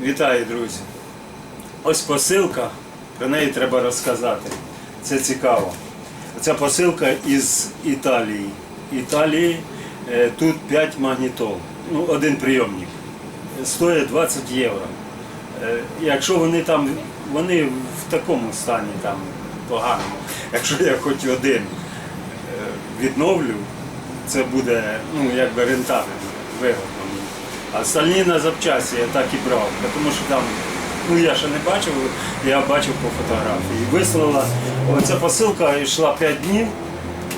Вітаю, друзі! Ось посилка, про неї треба розказати. Це цікаво. Ця посилка із Італії. Італії е, тут 5 магнітол, ну, один прийомник. Стоїть 20 євро. Е, Якщо вони там, вони в такому стані там поганому. Якщо я хоч один е, відновлю, це буде ну, якби рентабельно, вигодно. А остальні на запчасті я так і брав, тому що там, ну я ще не бачив, я бачив по фотографії. Вислала, оця посилка йшла 5 днів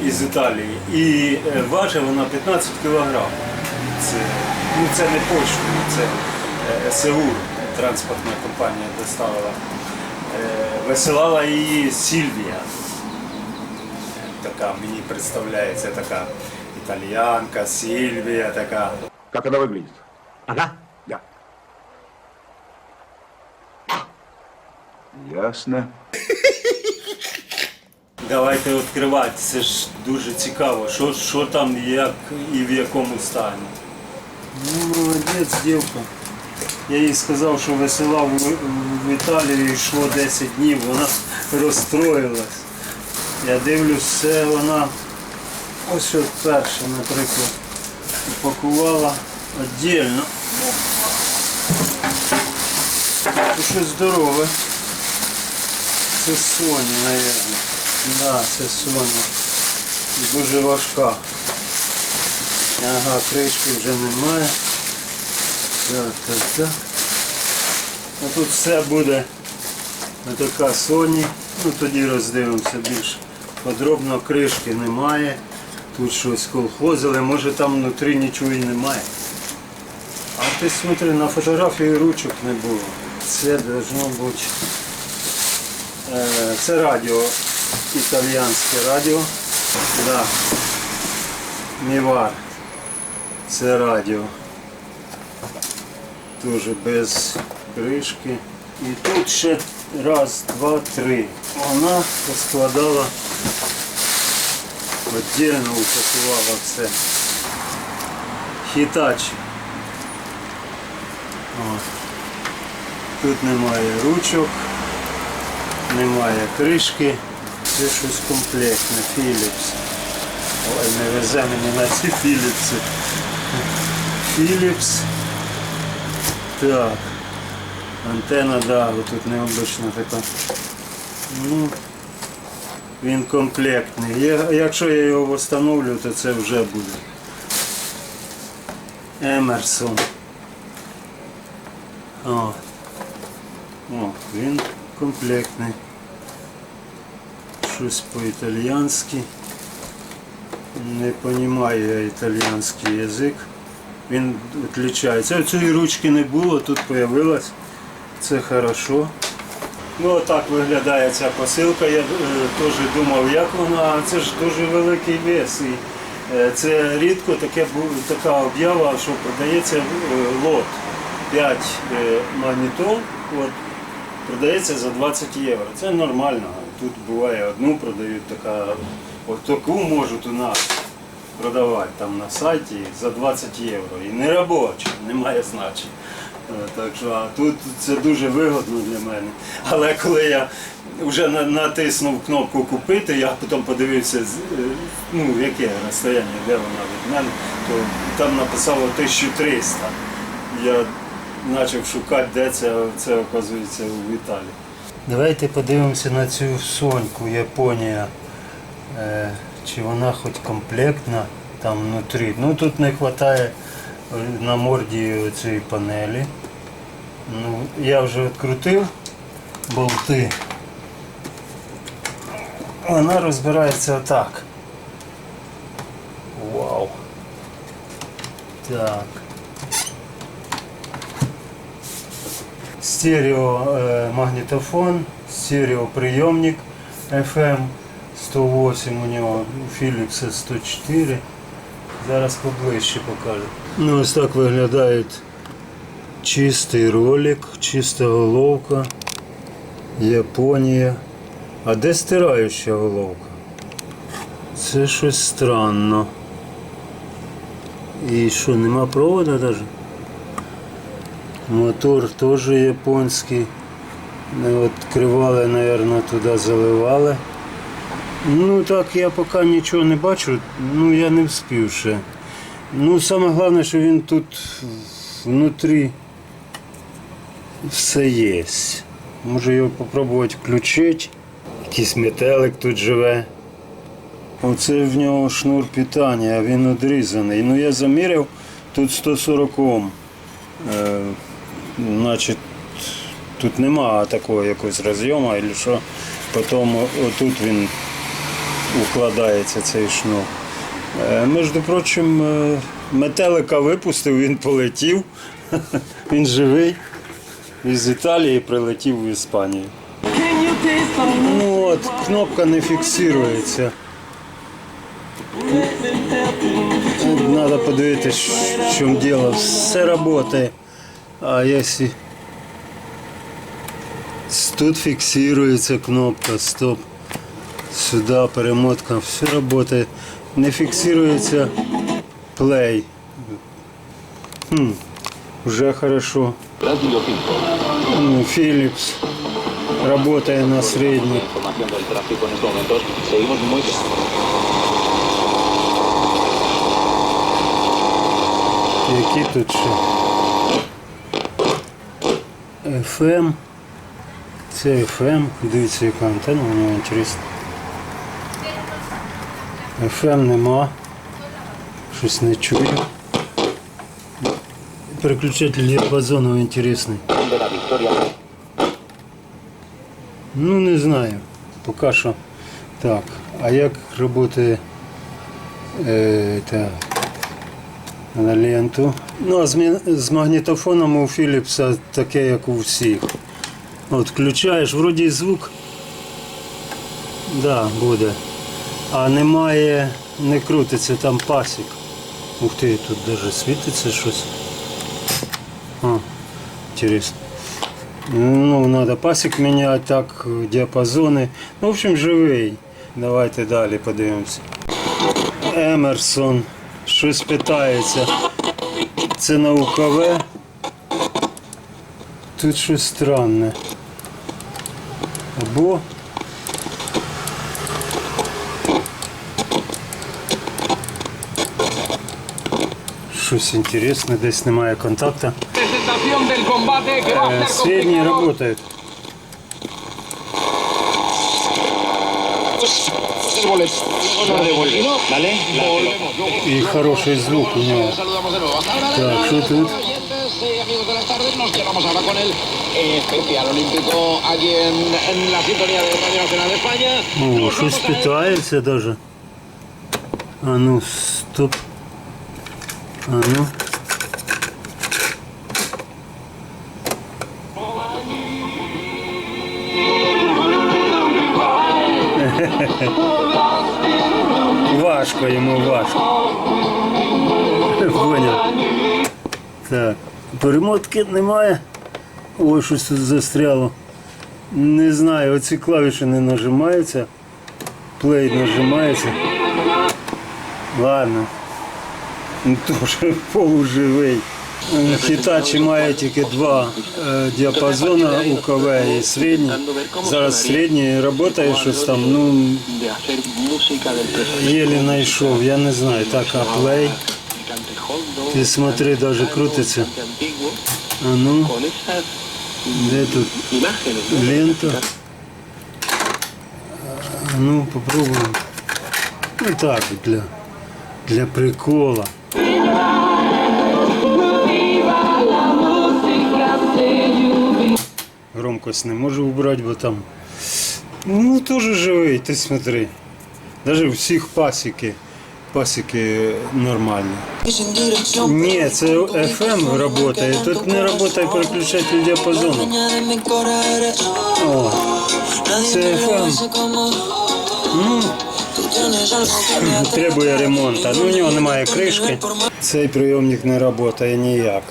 із Італії і е, важить вона 15 кілограм. Це, ну, це не поштою, це е, транспортна компанія доставила. Е, Висилала її Сільвія така мені представляється така італіянка, Сільвія така. Как она выглядит? Ага. Да. Ясно. Давайте відкривати, це ж дуже цікаво, що, що там, як і в якому стані. Ну, молодець, дівка. Я їй сказав, що висилав в, в Італію, йшло 10 днів, вона розстроїлась. Я дивлюсь, все вона ось от перше, наприклад, упакувала Це щось здорове. Це Соня, мабуть. Да, це Соня. Дуже важка. Ага, кришки вже немає. Так, так, так. А тут все буде така Соні. Ну тоді роздивимося більш подробно. Кришки немає. Тут щось колхозили, може там внутрі нічого і немає. Ти смотри, на фотографії ручок не було. Це должно бути. Це радіо, італіянське радіо. Да. Мівар. Це радіо. Дуже без кришки. І тут ще раз, два, три. Вона поскладала, віддільно упакувала все. Хітачі. Тут немає ручок, немає кришки. Це щось комплектне, Philips. Ой, не везе мені на ці Philips. Philips. Так. Антенна, да, тут необична така. Ну, він комплектний. Я- Якщо я його встановлю, то це вже буде. Емерсон. О. О, він комплектний. Щось по-італіянськи. Не розумію італіянський язик. Він відрізняється. Цієї ручки не було, тут з'явилась. Це хорошо. Ну отак виглядає ця посилка. Я е, теж думав, як вона, це ж дуже великий вес. І, е, це рідко таке, така об'ява, що продається е, лот 5 е, магнітол, от, продається за 20 євро. Це нормально. Тут буває одну продають така, от таку можуть у нас продавати там на сайті за 20 євро. І не робоча, немає значення. Е, Так що а тут це дуже вигодно для мене. Але коли я вже натиснув кнопку купити, я потім подивився, е, ну, яке розстояння, де вона від мене, то там написало 1300. Я почав шукати, де це, це оказується в Італії. Давайте подивимося на цю соньку Японія. Е, чи вона хоч комплектна там внутрі. Ну тут не вистачає на морді цієї панелі. Ну, я вже відкрутив болти. Вона розбирається отак. Вау. Так. Стерео е, магнітофон, стереоприйомник FM 108 у нього, Philips 104. Зараз поближче покажу. Ну ось так виглядає чистий ролик, чиста головка. Японія. А де стираюча головка? Це щось странно. І що, нема провода навіть? Мотор теж японський. Не відкривали, мабуть, туди заливали. Ну так я поки нічого не бачу, ну я не вспів ще. Ну, саме головне, що він тут внутрі все є. Може його спробувати включити. Якийсь метелик тут живе. Оце в нього шнур питання, а він одрізаний. Ну я заміряв, тут 140 Ом. Значить, тут нема такого якогось розйому, або що. Потім отут він укладається цей шнур. Е, Між прочим, е, метелика випустив, він полетів. Він живий. Із Італії прилетів в Іспанію. Ну от, кнопка не фіксується. Надо подивитися, в чому діло. Все працює. А якщо тут фіксується кнопка, стоп. Сюди перемотка, все працює. Не фіксується плей. Хм, вже хорошо. Brasil 5. Ну, Philips работает на средний. Información del tráfico en estos momentos. Seguimos muy bien. Які тут ще? FM. Це FM. Дивіться, яка антенна нього інтересна. FM нема. Щось не чую. Переключатель діапазону інтересний. Ну не знаю. Поки що. Так. А як працює е, та, на ленту? Ну, а з, магнітофоном у Філіпса таке, як у всіх. От включаєш, вроді звук. Да, буде. А немає, не крутиться там пасік. Ух ти, тут навіть світиться щось. А, интересно. Ну, надо пасік міняти, так, діапазони. Ну, в общем, живий. Давайте далі подивимося. Емерсон. Щось питається. Це наукове. Тут щось странне. Або. Щось інтересне, десь немає контакту. presentación del Э. ¿Vale? И хороший звук у него. Так, что тут? y amigos de las tardes, nos quedamos ahora con el especial olímpico aquí en, en la sintonía de Radio Nacional de España. О, щось питається даже. А ну, стоп. А ну. Важко йому важко. Поняв. Так. Перемотки немає. Ой, щось тут застряло. Не знаю, оці клавіші не нажимаються. Плей нажимається. Ладно. Ну, Тоже полуживий. Е, Хітачі має тільки два е, діапазона УКВ і середній. Зараз середній працює щось там, ну De hacer música del presente. єлі знайшов, я не знаю. Так, а плей. Cante hondo. Ти смотри, навіть крутиться. Antiguo. А ну, Con esas де тут imágenes. ¿no? лента? А ну, попробуємо. Ну так, для, для прикола. Громкость не можу убрати, бо там. Ну, теж живий, ти смотри. Навіть всіх пасіки. Пасіки нормальні. Ні, це FM працює. Тут не працює переключатель діапазону. О, це FM. Ну, требує ремонту. Ну, у нього немає кришки. Цей прийомник не працює ніяк.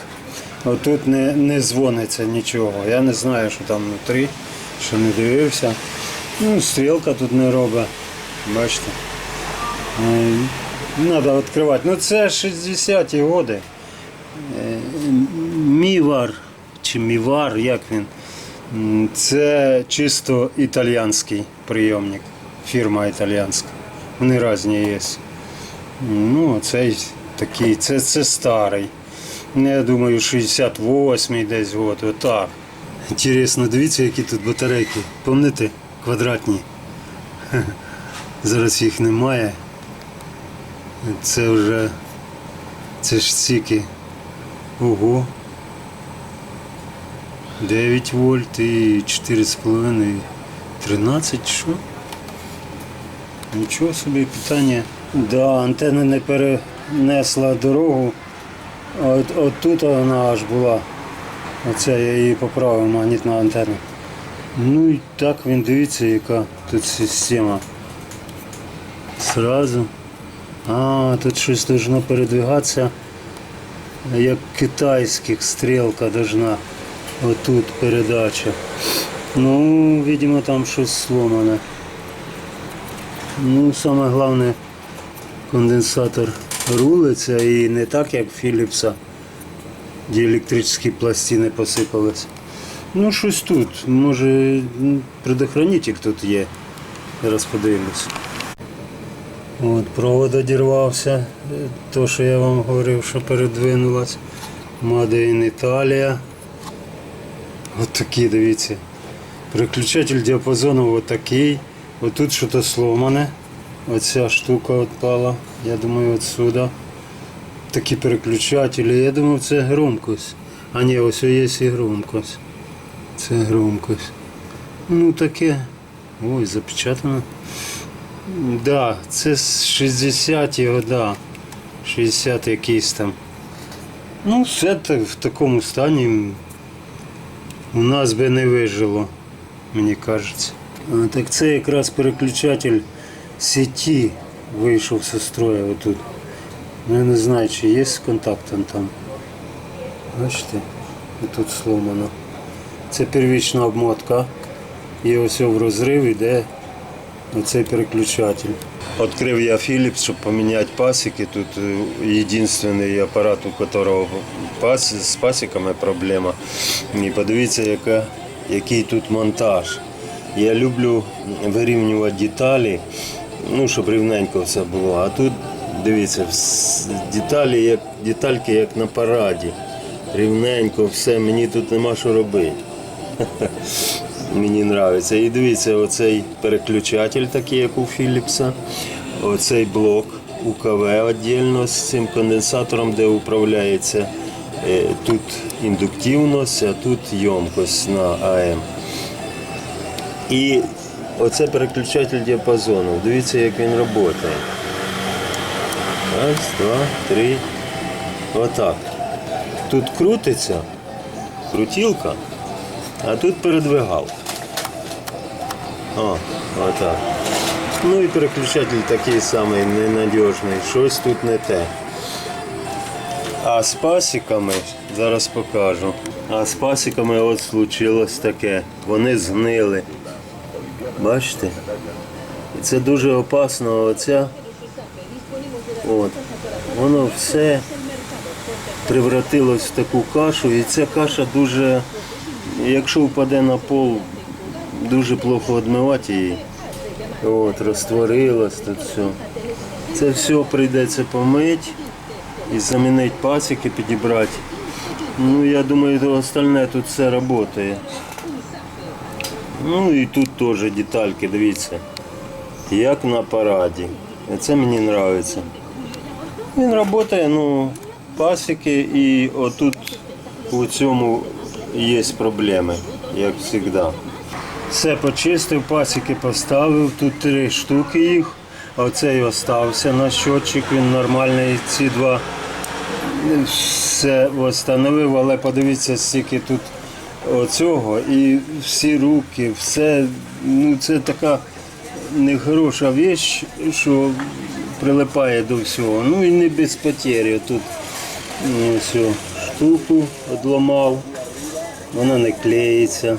Отут не, не дзвониться нічого. Я не знаю, що там внутрі, що не дивився. Ну, стрілка тут не робить. Бачите. Треба відкривати. Ну це 60-ті роки. Е, Мівар чи Мівар, як він. Це чисто італіянський прийомник, фірма італіянська. Вони різні є. Ну, цей такий, це, це старий. Ну, Я думаю, 68-й десь год, отак. Інтересно, дивіться, які тут батарейки. Пам'ятаєте? Квадратні. Зараз їх немає. Це вже. Це ж стільки. Ого. 9 вольт і 4,5. 13 що? Нічого собі питання. Да, антенна не перенесла дорогу. От, от тут вона аж була. Оце я її поправив, магнітна антенна. Ну і так він дивіться, яка тут система. Сразу. А, тут щось должно передвигатися. Як китайських стрілка должна. Отут передача. Ну, видимо, там щось сломане. Ну, саме головне, конденсатор рулиться і не так, як Філіпса, де електричні пластини посипались. Ну, щось тут. Може, предохранитель тут є. Зараз подивлюсь. От, провод одірвався. То, що я вам говорив, що передвинулась. In Italia. От такі, дивіться. Переключатель діапазону отакий. Отут щось сломане. Оця штука відпала. Я думаю, отсюда. Такі переключателі. Я думав, це громкость. А ні, ось є і громкость. Це громкость. Ну таке. Ой, запечатано. Да, це з 60-ті года. 60 якийсь там. Ну, все так, в такому стані у нас би не вижило, мені кажеться. А, так це якраз переключатель сеті вийшов зі строю отут. Ну, я не знаю, чи є контакт он там. Бачите, тут сломано. Це первічна обмотка. І ось в розрив іде оцей переключатель. Відкрив я Philips, щоб поміняти пасіки. Тут е, єдиний апарат, у якого пас, з пасіками проблема. І подивіться, яка, який тут монтаж. Я люблю вирівнювати деталі, ну, щоб рівненько все було. А тут дивіться, деталі, як, детальки як на параді. Рівненько, все, мені тут нема що робити. Мені подобається. І дивіться, оцей переключатель, такий, як у Філіпса. Оцей блок УКВ віддільно з цим конденсатором, де управляється. е, Тут індуктивність, а тут ємкость на АМ. І оце переключатель діапазону. Дивіться, як він працює. Раз, два, три. Отак. Тут крутиться крутілка, а тут передвигав. О, отак. Ну і переключатель такий самий ненадіжний. Щось тут не те. А з пасіками, зараз покажу. А з пасіками от случилось таке. Вони згнили. Бачите? І це дуже опасно. Оця. От. Воно все превратилось в таку кашу, і ця каша дуже, якщо впаде на пол, дуже плохо відмивати її. От, розтворилось тут все. Це все прийдеться помити і замінити пасіки, підібрати. Ну, я думаю, то остальне тут все працює. Ну і тут теж детальки, дивіться. Як на параді. Це мені подобається. Він працює, ну, пасіки і отут у цьому є проблеми, як завжди. Все почистив, пасіки поставив, тут три штуки їх. Оцей остався на щотчик, він нормальний, ці два все встановив, але подивіться, скільки тут оцього і всі руки, все, ну це така нехороша віч, що прилипає до всього. Ну і не без потері. Тут ну, всю штуку відламав, вона не клеїться.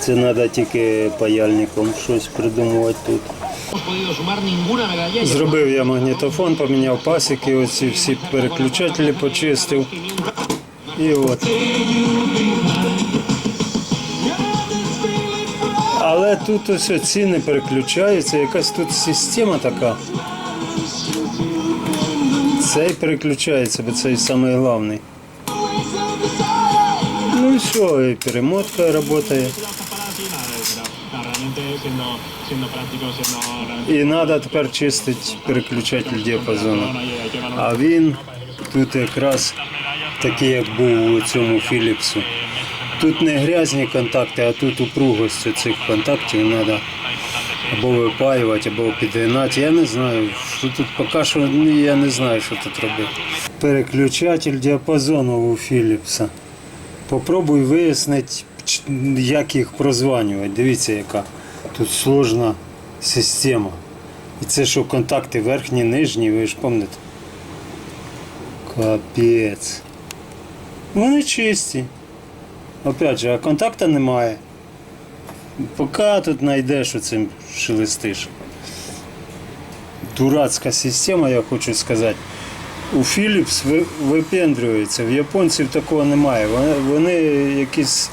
Це треба тільки паяльником щось придумувати тут. Зробив я магнітофон, поміняв пасіки, оці всі переключателі почистив. І от. Але тут ось ці не переключаються, якась тут система така. Цей переключається, бо цей самий головний. Ну і все, і перемотка працює. І треба тепер чистити переключатель діапазону. А він тут якраз такий, як був у цьому Філіпсу. Тут не грязні контакти, а тут упругость цих контактів треба або випаювати, або підгинати. Я не знаю, що тут поки що я не знаю, що тут робити. Переключатель діапазону у Філіпса. Попробуй вияснити, як їх прозванювати. Дивіться, яка тут сложна система. І це що контакти верхні, нижні, ви ж пам'ятаєте? Капець. Вони чисті. Опять же, а контакта немає. Поки тут знайдеш оцим шелестиш. Дурацька система, я хочу сказати. У ви- випендрюється, в японців такого немає. Вони, якісь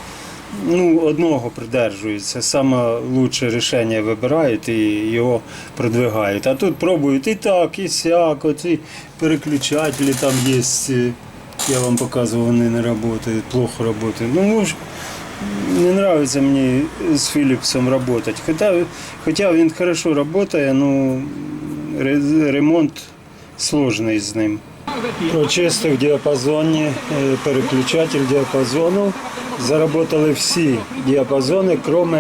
ну, одного придержуються. Саме лучше рішення вибирають і його продвигають. А тут пробують і так, і сяк, оці переключателі там є. Я вам показував, вони не працюють, плохо працюють. Ну, може, не нравится мне с Филипсом работать. Хотя, хотя він хорошо работает, ну ремонт сложний з ним. Прочистив діапазоні, е, переключатель діапазону. Заработали всі діапазони, крім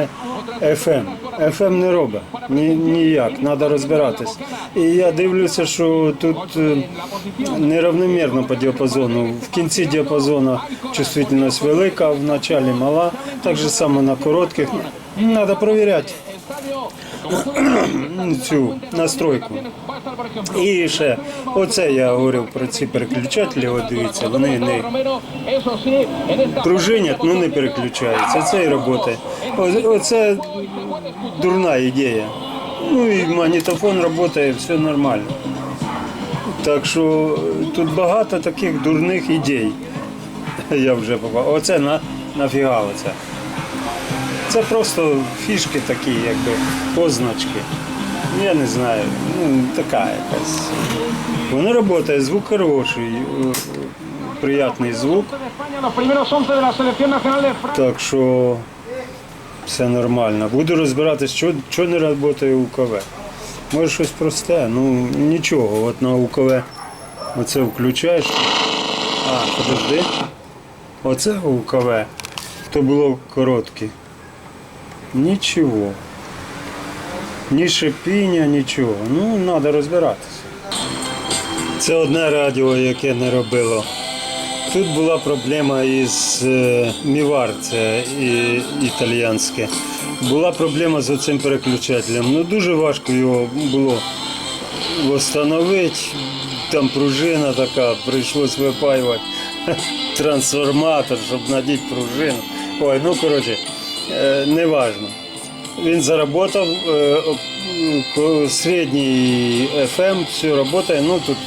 FM. FM не робить ні, ніяк, треба розбиратись. І я дивлюся, що тут е, неравномірно по діапазону. В кінці діапазону чувствительність велика, в началі мала. Так же само на коротких. Треба перевіряти цю настройку. І ще, оце я говорив про ці переключателі, от дивіться, вони не пружинять, ну не переключаються. Це і робота. О- Оце дурна ідея. Ну і магнітофон працює, все нормально. Так що е, тут багато таких дурних ідей. Я вже попав. Оце на, нафіга оце. Це просто фішки такі, якби позначки. Я не знаю, ну така якась. Воно працює, звук хороший, е, приятний звук. España, los primeros 11 de la selección nacional de Francia. Так що все нормально. Буду розбиратись, що, що не працює УКВ. Може щось просте, ну нічого. От на УКВ оце включаєш. А, подожди. Оце УКВ. То було коротке. Нічого. Ні шипіння, нічого. Ну, треба розбиратися. Це одне радіо, яке не робило. Тут була проблема із е, Мівар, і, італіянське. Була проблема з цим переключателем. Ну дуже важко його було встановити. Там пружина така, прийшлось випаювати трансформатор, щоб надіти пружину. Ой, ну коротше, е, не важно. Він заработав е, середній FM, все працює, ну тут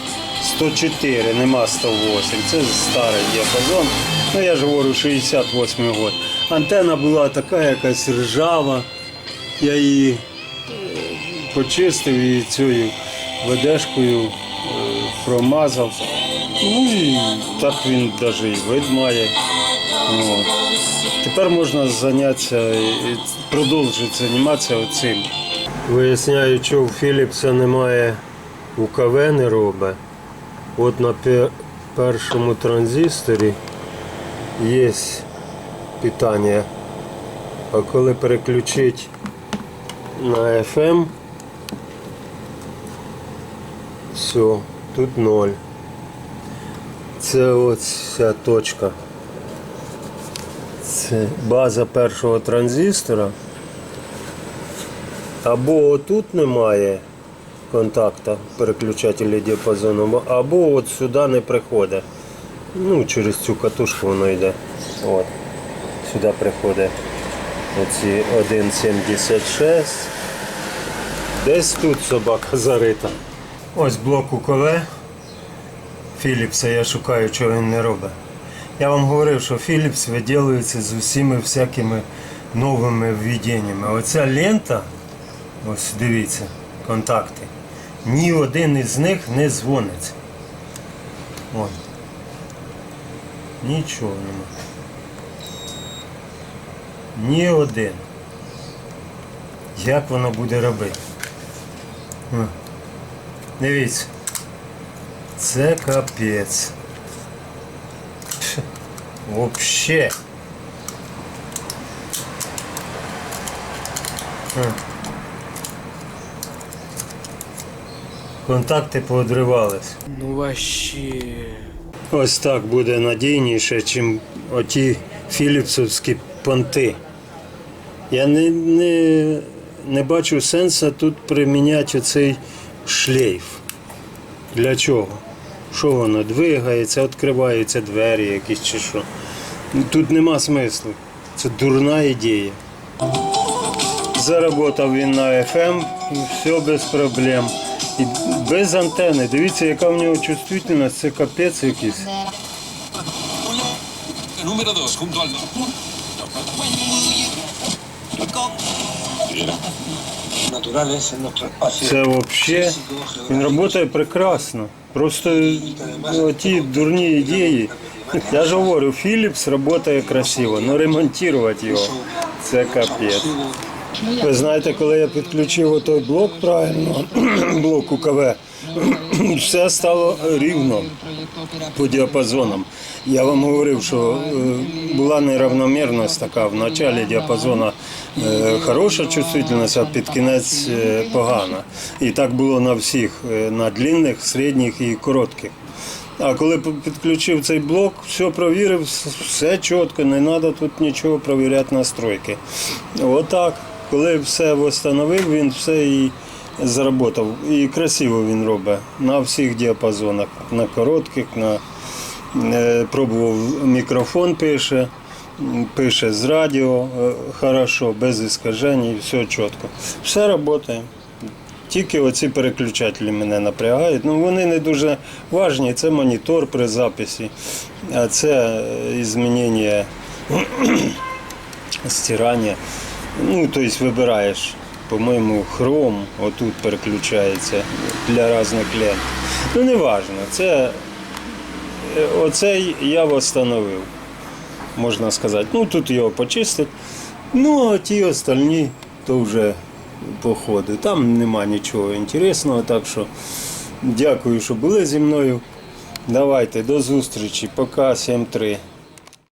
104, нема 108. Це старий діапазон. Ну я ж говорю, 68 год. Антенна була така якась ржава. Я її е, почистив і цією ведешкою е, промазав. Ну і так він навіть і вид має. От. Тепер можна зайнятися і продовжити займатися цим. Виясняю, що у Філіпса немає УКВ не робить. От на першому транзисторі є питання. А коли переключити на FM, все, тут ноль. Це оця точка. Це база першого транзистора. Або отут немає контакта переключателя діапазону, або от сюди не приходить. Ну, через цю катушку воно йде. От. Сюди приходить оці 1,76. Десь тут собака зарита. Ось блок УКВ Філіпса, я шукаю, чого він не робить. Я вам говорив, що Philips виділюється з усіми всякими новими введеннями. Оця лента, ось дивіться, контакти. Ні один із них не дзвониться. Вон. Нічого нема. Ні один. Як воно буде робити? Дивіться. Це капець. Вообще. Контакти поодривались. Ну вообще. Ось так буде надійніше, ніж оті філіпсовські понти. Я не, не, не бачу сенсу тут приміняти оцей шлейф. Для чого? Що воно? Двигається, відкриваються двері якісь чи що. Тут нема смислу. Це дурна ідея. Заработав він на FM, все без проблем. І без антени. Дивіться, яка в нього чувствительність, це капець якийсь. Número 2, junto al... naturales en nuestro espacio. Це взагалі він працює прекрасно. Просто ті дурні ідеї. Я ж говорю, Philips працює красиво, але ремонтувати його це капець. Ви знаєте, коли я підключив той блок правильно, блок УКВ, все стало рівно по діапазонам. Я вам говорив, що е, була неравномірність така. В началі діапазону е, хороша чувствительність, а під кінець е, погана. І так було на всіх, на длинних, середніх і коротких. А коли підключив цей блок, все провірив, все чітко, не треба тут нічого провіряти настройки. Отак. Коли все встановив, він все і заработав. І красиво він робить на всіх діапазонах, на коротких, на е, пробував мікрофон пише, пише з радіо е, хорошо, без іскажень, все чітко. Все працює. Тільки оці переключателі мене напрягають. Ну, вони не дуже важні. Це монітор при записі, а це е, змінення стирання. Ну, тобто вибираєш, по-моєму, хром, отут переключається для різних лент. Ну, не важно. Це е, оцей я встановив, можна сказати. Ну, тут його почистить. Ну, а ті остальні то вже по. Там нема нічого інтересного, так що дякую, що були зі мною. Давайте, до зустрічі. Пока 7-3.